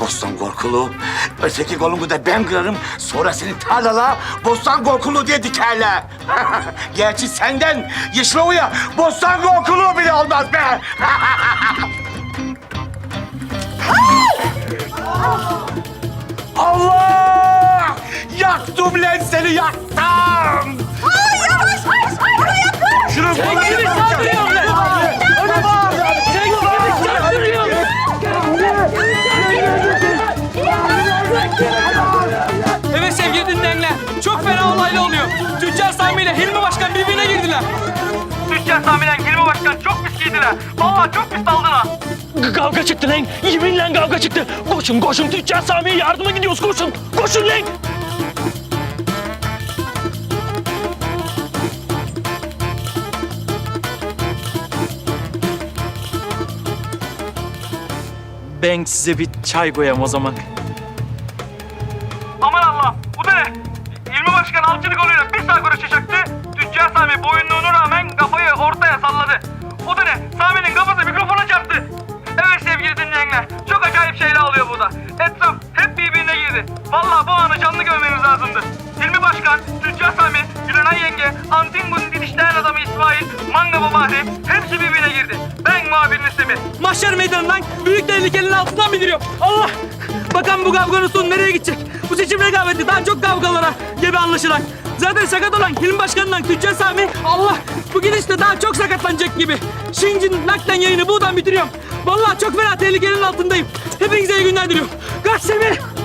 Bostan Korkulu. Öteki kolunu da ben kırarım. Sonra seni tarlala Bostan Korkulu diye dikerler. Gerçi senden Yeşilova'ya Bostan Korkulu bile olmaz be. Allah! Yaktım lan seni yaktım! Sami ile Hilmi Başkan çok pis giydiler. Vallahi çok pis daldılar. Kavga çıktı lan. Yeminle kavga çıktı. Koşun koşun Tüccar Sami'ye yardıma gidiyoruz koşun. Koşun lan. Ben size bir çay koyayım o zaman. Aman Allah bu da ne? Hilmi Başkan alçılık oluyor. Bir sağ Sevgili dinleyenler. Çok acayip şeyler oluyor burada. Etraf hep birbirine girdi. Vallahi bu anı canlı görmeniz lazımdı. Hilmi Başkan, Tüccar Sami, Gülenay Yenge, Antingun didişleyen adamı İsmail, Manga Bahri hepsi birbirine girdi. Ben muhabiriniz Semih. Mahşer meydanından büyük tehlikenin altından bildiriyor. Allah! Bakan bu kavganın sonu nereye gidecek? Bu seçim rekabeti daha çok kavgalara gibi anlaşılan. Zaten sakat olan Hilmi Başkan'la Tüccar Sami Allah bu gidişle daha çok sakatlanacak gibi. Şincin naklen yayını buradan bitiriyorum. Vallahi çok fena tehlikenin altındayım. Hepinize iyi günler diliyorum. Kaç Semih!